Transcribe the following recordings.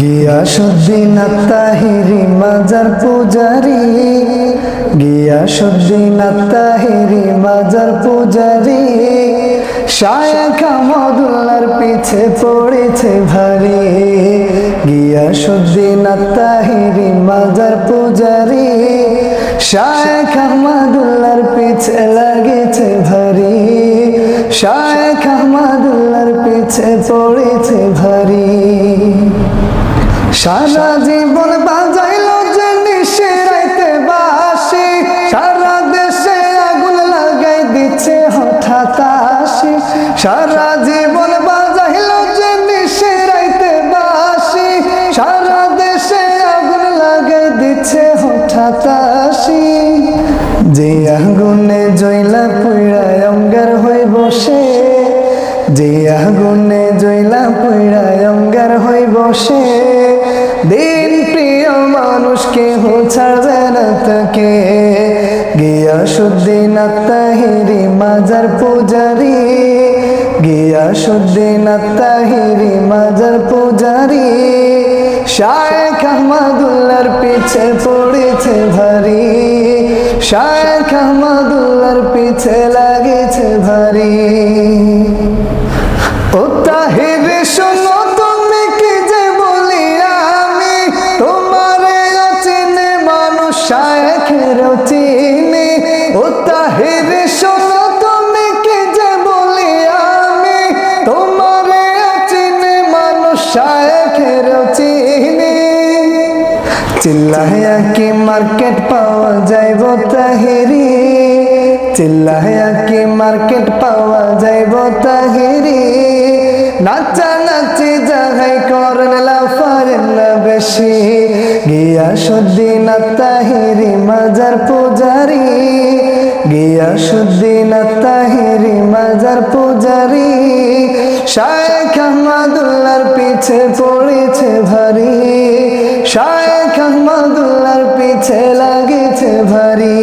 গিয়াসুদ্দিন তাহিরি মাজার পূজারি গিয়াসুদ্দিন তাহিরি মাজার পূজারি। শায়েখ আহমদুল্লার পিছে পড়েছে ভারী গিয়াসুদ্দিন তাহিরি মাজার পূজারি। শায়েখ আহমদুল্লার পিছে লাগেছে ভারী, শায়েখ আহমদুল্লার পিছে পড়েছে ভারী। সারা জীবন বাজাইল যে নিশেরাইতে বাসি। সারা দেশে আগুন লাগাই দিচ্ছে হঠাৎ আসি। সারা জীবন বাজাইল যে নিশেরাইতে বাসি। সারা দেশে আগুন লাগাই দিচ্ছে হঠাৎ আসি। যে আগুনে জয়লা পুইড়ায় অঙ্গার হয়ে বসে যে আগুনে জয়লা পুইড়ায় অঙ্গার হয়ে বসে ছাড়বে না তাকে গিয়াসুদ্দিন আত্মাহিরি মাজার পূজারি, গিয়াসুদ্দিন আত্মাহিরি মাজার পূজারি। শায়েখ আহমদুল্লার পিছে পড়েছে ভারী, শায়েখ আহমদুল্লার পিছে লাগেছে ভারী। ও তাহির ও তাহির শোনো তুমি কি যে বলি আমি? তোমারে চিনে মানুষ শায়েখের চিনি। চিল্লাহিয়া কি মার্কেট পাওয়া যাইব তাহিরি। চিল্লাহিয়া কি মার্কেট পাওয়া যাইব তাহিরি। নাচা নাচি যাহাই করেন লাফারেন না বেশি। গিয়া সুদ্দিন তাহিরি মাজার পূজারি। গিয়া সুদ্দিন তাহিরি মাজার পূজারি, শায়েখ আহমদুল্লার পিছে পড়েছে ভারী, শায়েখ আহমদুল্লার পিছে লাগেছে ভারী।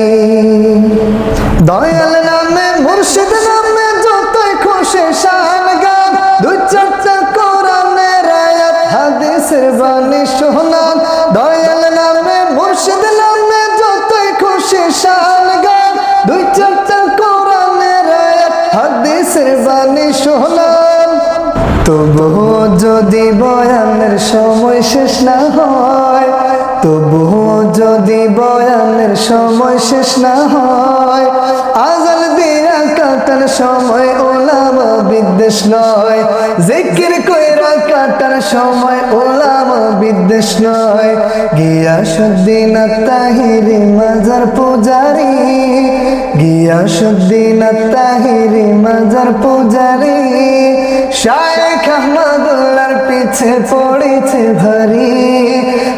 দয়াল হাদিসের বাণী শোনান তবুও যদি বয়ানের সময় শেষ না হয় তবুও যদি বয়ানের সময় শেষ না হয় আজাল দিয়া কাটার সময় ওলামা বিদ্বেষ নয়, জিকির কইরা কাটার সময় ওলামা বিদ্বেষ নয় গিয়া সুদ্দিন তাহিরি মাজার পূজারি গিয়া সুদ্দিন তাহিরি মাজার পূজারি, শায়েখ আহমদুল্লার পিছে পড়েছে ভারী।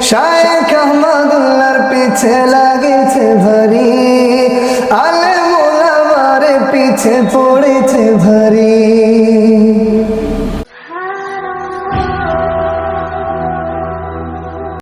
শায়েখ আহমদুল্লার পিছে লাগেছে ভারী। আলে মোলামারে পিছে পড়েছে ভারী।